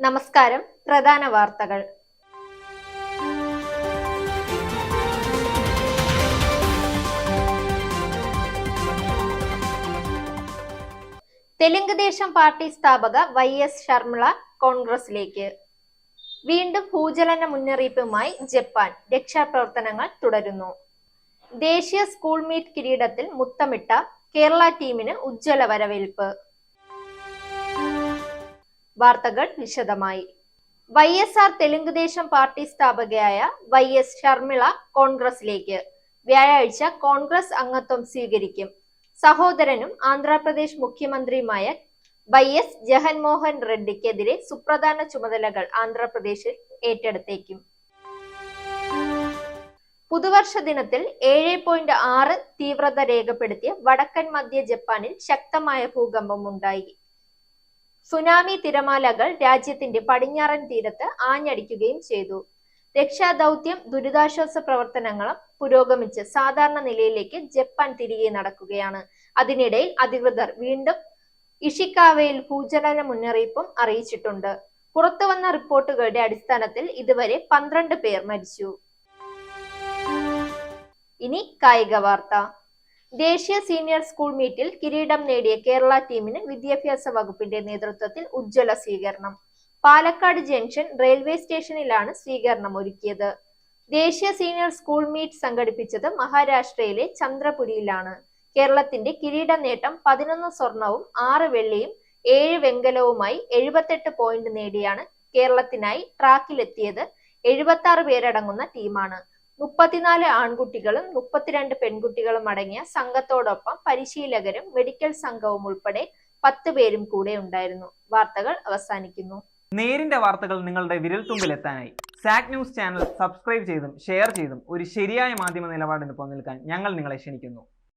നമസ്കാരം. പ്രധാന വാർത്തകൾ. തെലുങ്ക് ദേശം പാർട്ടി സ്ഥാപക വൈ എസ് ശർമിള കോൺഗ്രസിലേക്ക്. വീണ്ടും ഭൂചലന മുന്നറിയിപ്പുമായി ജപ്പാൻ രക്ഷാപ്രവർത്തനങ്ങൾ തുടരുന്നു. ദേശീയ സ്കൂൾ മീറ്റ് കിരീടത്തിൽ മുത്തമിട്ട കേരള ടീമിന് ഉജ്ജ്വല വരവേൽപ്പ്. വാർത്തകൾ വിശദമായി. Y S R Telugu Desam party സ്ഥാപകയായ Y S Sharmila കോൺഗ്രസിലേക്ക് വ്യാഴാഴ്ച കോൺഗ്രസ് അംഗത്വം സ്വീകരിക്കും. സഹോദരനും ആന്ധ്രാപ്രദേശ് മുഖ്യമന്ത്രിയുമായ വൈ എസ് ജഗൻമോഹൻ റെഡ്ഡിക്കെതിരെ സുപ്രധാന ചുമതലകൾ ആന്ധ്രാപ്രദേശിൽ ഏറ്റെടുത്തേക്കും. പുതുവർഷ ദിനത്തിൽ ഏഴ് പോയിന്റ് ആറ് തീവ്രത രേഖപ്പെടുത്തിയ വടക്കൻ മധ്യ ജപ്പാനിൽ ശക്തമായ ഭൂകമ്പം ഉണ്ടായി സുനാമി തിരമാലകൾ രാജ്യത്തിന്റെ പടിഞ്ഞാറൻ തീരത്ത് ആഞ്ഞടിക്കുകയും ചെയ്തു. രക്ഷാദൗത്യം ദുരിതാശ്വാസ പ്രവർത്തനങ്ങളും പുരോഗമിച്ച് സാധാരണ നിലയിലേക്ക് ജപ്പാൻ തിരികെ നടക്കുകയാണ്. അതിനിടയിൽ അധികൃതർ വീണ്ടും ഇഷിക്കാവയിൽ ഭൂചലന മുന്നറിയിപ്പും അറിയിച്ചിട്ടുണ്ട്. പുറത്തുവന്ന റിപ്പോർട്ടുകളുടെ അടിസ്ഥാനത്തിൽ ഇതുവരെ പന്ത്രണ്ട് പേർ മരിച്ചു. ഇനി കായിക വാർത്ത. ദേശീയ സീനിയർ സ്കൂൾ മീറ്റിൽ കിരീടം നേടിയ കേരള ടീമിന് വിദ്യാഭ്യാസ വകുപ്പിന്റെ നേതൃത്വത്തിൽ ഉജ്ജ്വല സ്വീകരണം. പാലക്കാട് ജംഗ്ഷൻ റെയിൽവേ സ്റ്റേഷനിലാണ് സ്വീകരണം ഒരുക്കിയത്. ദേശീയ സീനിയർ സ്കൂൾ മീറ്റ് സംഘടിപ്പിച്ചത് മഹാരാഷ്ട്രയിലെ ചന്ദ്രപുരിയിലാണ്. കേരളത്തിന്റെ കിരീട നേട്ടം പതിനൊന്ന് സ്വർണവും ആറ് വെള്ളിയും ഏഴ് വെങ്കലവുമായി എഴുപത്തെട്ട് പോയിന്റ് നേടിയാണ് കേരളത്തിനായി ട്രാക്കിലെത്തിയത്. എഴുപത്തി ആറ് പേരടങ്ങുന്ന ടീമാണ്. മുപ്പത്തിനാല് ആൺകുട്ടികളും മുപ്പത്തിരണ്ട് പെൺകുട്ടികളും അടങ്ങിയ സംഘത്തോടൊപ്പം പരിശീലകരും മെഡിക്കൽ സംഘവും ഉൾപ്പെടെ പത്ത് പേരും കൂടെ ഉണ്ടായിരുന്നു. വാർത്തകൾ അവസാനിക്കുന്നു. നേരിന്റെ വാർത്തകൾ നിങ്ങളുടെ വിരൽത്തുമ്പിൽ എത്താനായി സാക് ന്യൂസ് ചാനൽ സബ്സ്ക്രൈബ് ചെയ്തും ഷെയർ ചെയ്തും ഒരു ശരിയായ മാധ്യമ നിലപാടിന് പോകാൻ ഞങ്ങൾ നിങ്ങളെ ക്ഷണിക്കുന്നു.